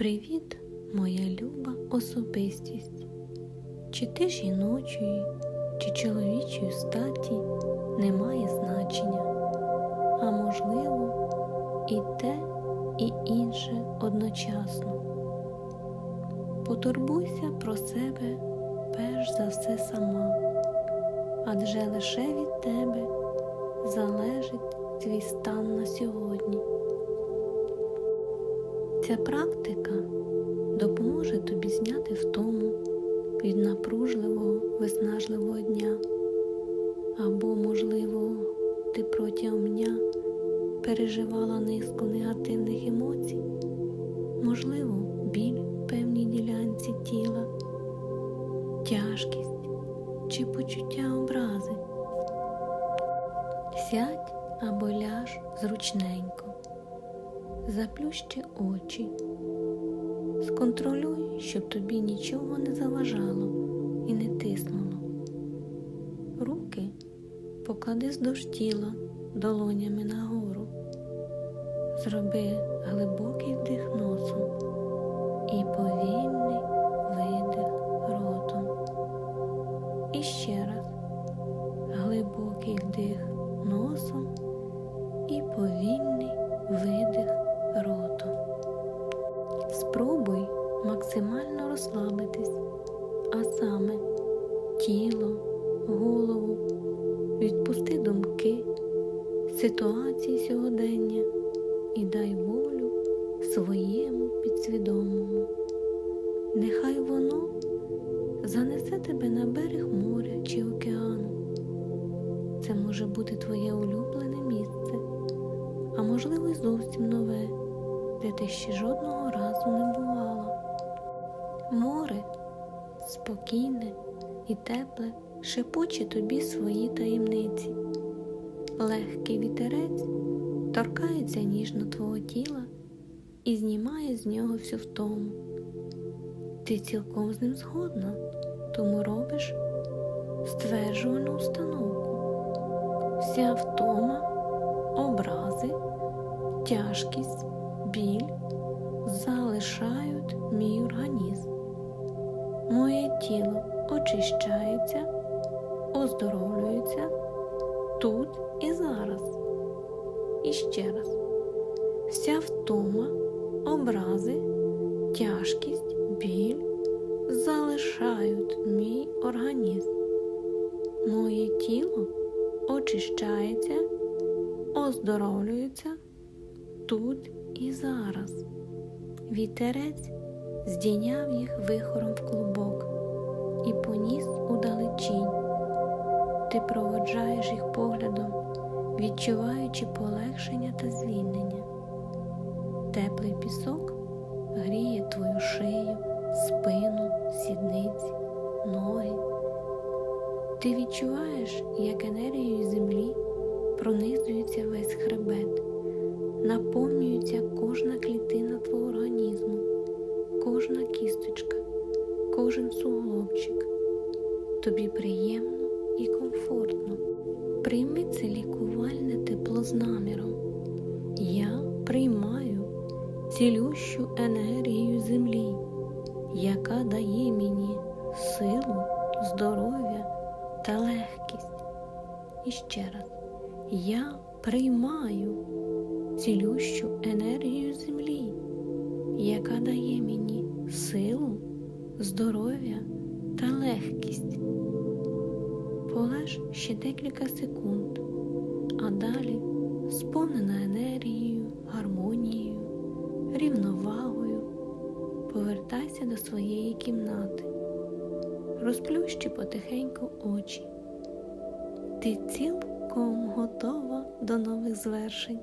Привіт, моя люба особистість. Чи ти жіночої, чи чоловічої статі не має значення, а можливо, і те, і інше одночасно. Потурбуйся про себе перш за все сама, адже лише від тебе залежить твій стан на сьогодні. Ця практика допоможе тобі зняти втому від напружливого, виснажливого дня. Або, можливо, ти протягом дня переживала низку негативних емоцій, можливо, біль в певній ділянці тіла, тяжкість чи почуття образи. Сядь або ляж зручненько заплющи очі, сконтролюй, щоб тобі нічого не заважало і не тиснуло. Руки поклади вздовж тіла долонями нагору, зроби глибокий вдих носом і повільний видих ротом. І ще раз глибокий вдих носом і повільний саме тіло, голову, відпусти думки, ситуації сьогодення і дай волю своєму підсвідомому. Нехай воно занесе тебе на берег моря чи океану. Це може бути твоє улюблене місце а можливо й зовсім нове, де ти ще жодного разу не бувала. Море спокійне і тепле шепоче тобі свої таємниці. Легкий вітерець торкається ніжно твого тіла і знімає з нього всю втому. Ти цілком з ним згодна, тому робиш стверджувану установку. Вся втома образи, тяжкість, біль залишають мій організм. Моє тіло очищається, оздоровлюється тут і зараз. І ще раз. Вся втома, образи, тяжкість, біль залишають мій організм. Моє тіло очищається оздоровлюються тут і зараз. Вітерець здійняв їх вихором в клубок і поніс у далечінь. Ти проводжаєш їх поглядом, відчуваючи полегшення та звільнення. Теплий пісок гріє твою шию, спину, сідниці, ноги. Ти відчуваєш, як енергією землі пронизується весь хребет, наповнюється кожна клітина твого організму, кожна кісточка, кожен суглобчик. Тобі приємно і комфортно. Прийми це лікувальне тепло з наміром. Я приймаю цілющу енергію землі, яка дає мені силу, здоров'я та легкість. І ще раз. Я приймаю цілющу енергію землі, здоров'я та легкість. Полеж ще декілька секунд, а далі сповнена енергією, гармонією, рівновагою, повертайся до своєї кімнати, розплющи потихеньку очі. Ти цілком готова до нових звершень.